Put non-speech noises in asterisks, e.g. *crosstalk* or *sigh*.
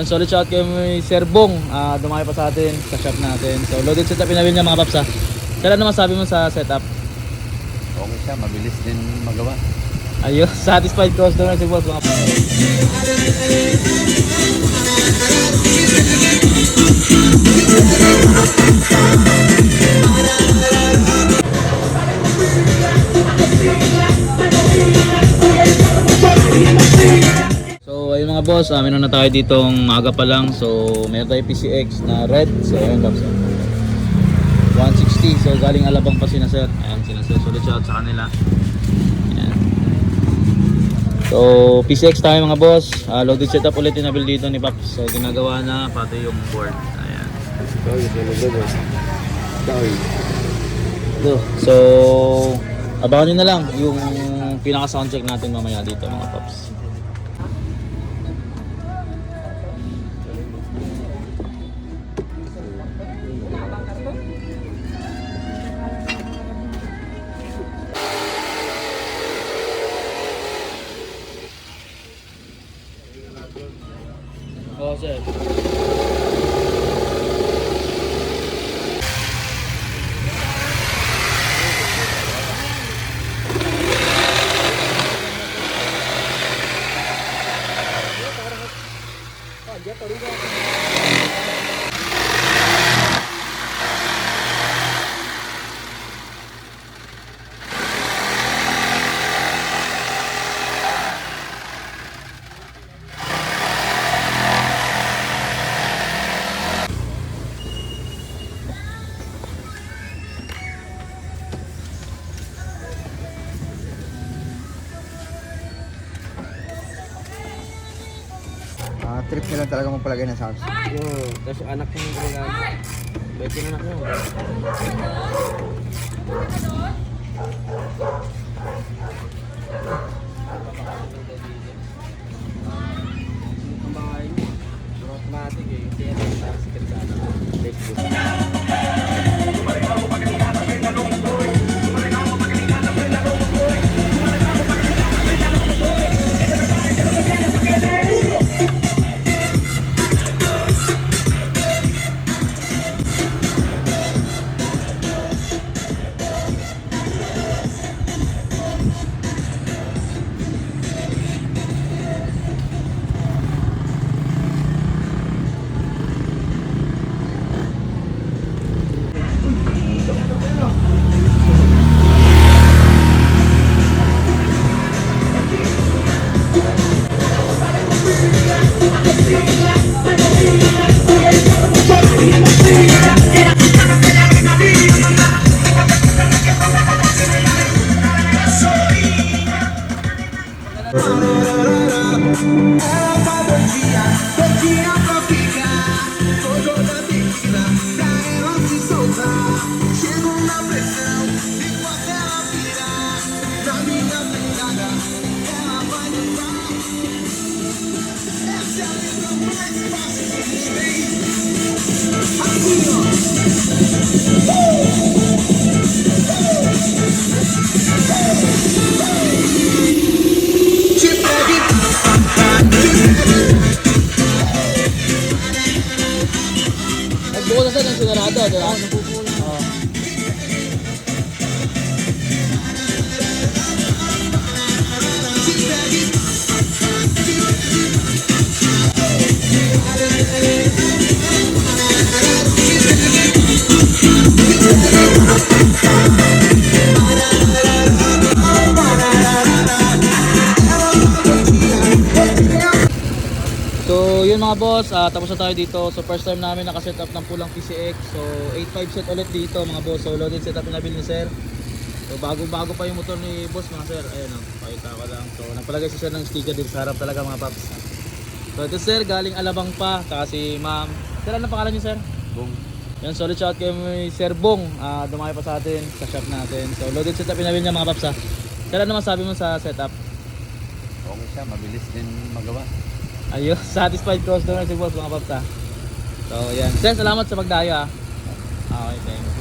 Yan, solid shout kay Sir Bong. Ah, dumayo pa sa atin sa shop natin. So, loaded setup pinawin niya mga paps ha. Sir, ano masabi mo sa setup? Okay siya, mabilis din magawa. Ayos, *laughs* satisfied customer si boss mga paps. So mga boss, ah, meron na tayo ditong maaga pa lang. So meron tayo PCX na red. So ayun paps. ah. 160. So galing Alabang pa sina sir. Ayan sila sir. Solid shout sa kanila. Ayan. So PCX tayo mga boss. Ah, loaded setup ulit yung nabil dito ni Paps. So ginagawa na pati yung board. Ayan. So abangan nyo na lang yung pinaka soundcheck natin mamaya dito mga Paps. Oo, sir. Ah, trip nila talaga magpalagay ng sounds. Oo, tapos yung anak niya yung talaga. Bait yung anak niya. So yun mga boss, ah, tapos na tayo dito. So first time namin nakaset up ng pulang PCX. So 8.5 set ulit dito mga boss. So loaded setup na nabil ni sir. So bago-bago pa yung motor ni boss mga sir. Ayun oh, pakita ko lang. So nagpalagay si sir ng sticker dito sa harap talaga mga paps. So ito sir, galing Alabang pa. Kasi ma'am. Sir, ano pangalan niyo sir? Bong. Yan, solid shout kay Sir Bong. Ah, dumayo pa sa atin sa shop natin. So loaded setup pinawin niya mga paps ha. Sir, ano masabi mo sa setup? Okay siya, mabilis din magawa. Ayos, *laughs* satisfied customer si boss mga paps ha. So yan. Sir, salamat sa pagdayo ha. Okay, thank you.